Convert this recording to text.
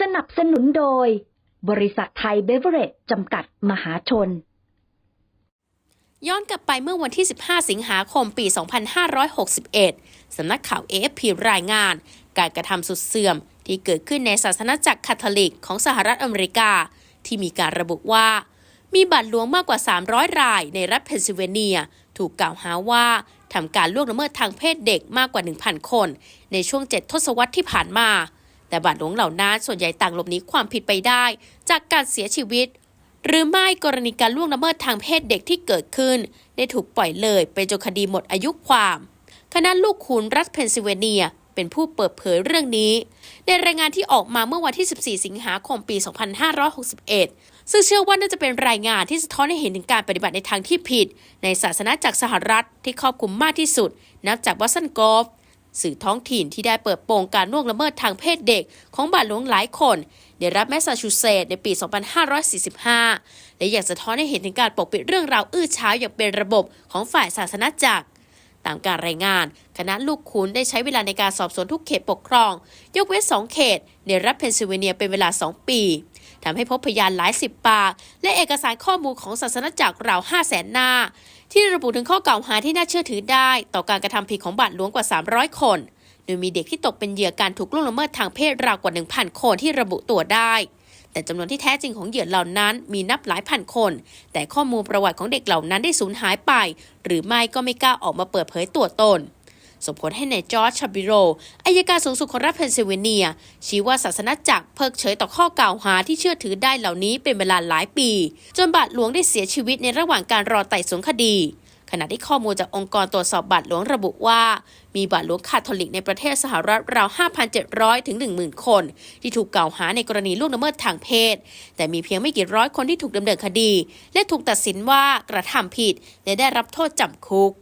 สนับสนุนโดย บริษัทไทยเบเวอเรจจำกัดมหาชน ย้อนกลับไปเมื่อวันที่ 15 สิงหาคมปี 2561 สำนักข่าว AFP รายงาน การกระทำสุดเสื่อมที่เกิดขึ้นในศาสนาจักรคาทอลิกของสหรัฐอเมริกา ที่มีการระบุว่า มีบาทหลวงมากกว่า 300 รายในรัฐเพนซิลเวเนีย ถูกกล่าวหาว่าทำการล่วงละเมิดทางเพศเด็กมากกว่า 1,000 คน ในช่วง 7 ทศวรรษที่ผ่านมา แต่บาทหลวงเหล่านั้นส่วนใหญ่ต่างหลบหนีความผิดไปได้ จากการเสียชีวิต หรือไม่กรณีการล่วงละเมิดทางเพศเด็กที่เกิดขึ้น ได้ถูกปล่อยเลยไปจนคดีหมดอายุความคณะลูกคุณรัฐเพนซิลเวเนียเป็นผู้เปิดเผยเรื่องนี้ ในรายงานที่ออกมาเมื่อวันที่ 14 สิงหาคมปี 2561 ซึ่งเชื่อว่าน่าจะเป็นรายงานที่สะท้อนให้เห็นถึงการปฏิบัติในทางที่ผิด ในศาสนาจักรสหรัฐที่ครอบคลุมมากที่สุด นับจากวัตสันกอฟ สื่อท้องถิ่นที่ได้เปิดโปงการล่วงละเมิดทางเพศเด็ก ของบาทหลวงหลายคนในรัฐแมสซาชูเซตส์ในปี 2545 และอยากสะท้อนให้เห็นถึงการปกปิดเรื่องราวอื้อฉาวอย่างเป็นระบบของฝ่ายศาสนาจักรตามการรายงาน คณะลูกคุณได้ใช้เวลาในการสอบสวนทุกเขตปกครอง ยกเว้น 2 เขต ในรัฐเพนซิลเวเนียเป็นเวลา 2 ปีทำให้พบพยานหลายสิบปาก และเอกสารข้อมูลของศาสนาจักรราว5 0 0แสนหน้า ที่ระบุถึงข้อกล่าวหาที่น่าเชื่อถือได้ ต่อการกระทำผิดของบาทหลวงกว่า 300 คน โดยมีเด็กที่ตกเป็นเหยื่อการถูกล่วงละเมิดทางเพศราวกว่า 1,000 คนที่ระบุตัวได้ แต่จำนวนที่แท้จริงของเหยื่อเหล่านั้นมีนับหลายพันคน แต่ข้อมูลประวัติของเด็กเหล่านั้นได้สูญหายไป หรือไม่ก็ไม่กล้าออกมาเปิดเผยตัวตน ส่งผลให้ในายจอร์จชาบิโรอายการสูงสุดของรัฐเพนซิลเวเนีย ชี้ว่าศาสนาจักรเพิกเฉยต่อข้อกล่าวหาที่เชื่อถือได้เหล่านี้เป็นเวลาหลายปี จนบาทหลวงได้เสียชีวิตในระหว่างการรอไต่สวนคดีขณะที่ข้อมูลจากองค์กรตรวจสอบบาทหลวงระบุว่า มีบาทหลวงคาทอลิกในประเทศสหรัฐราว 5,700 ถึง 10,000 คน ที่ถูกกล่าวหาในกรณีล่วงละเมิดทางเพศ แต่มีเพียงไม่กี่ร้อยคนที่ถูกดำเนินคดี และถูกตัดสินว่ากระทำผิด และได้รับโทษจำคุก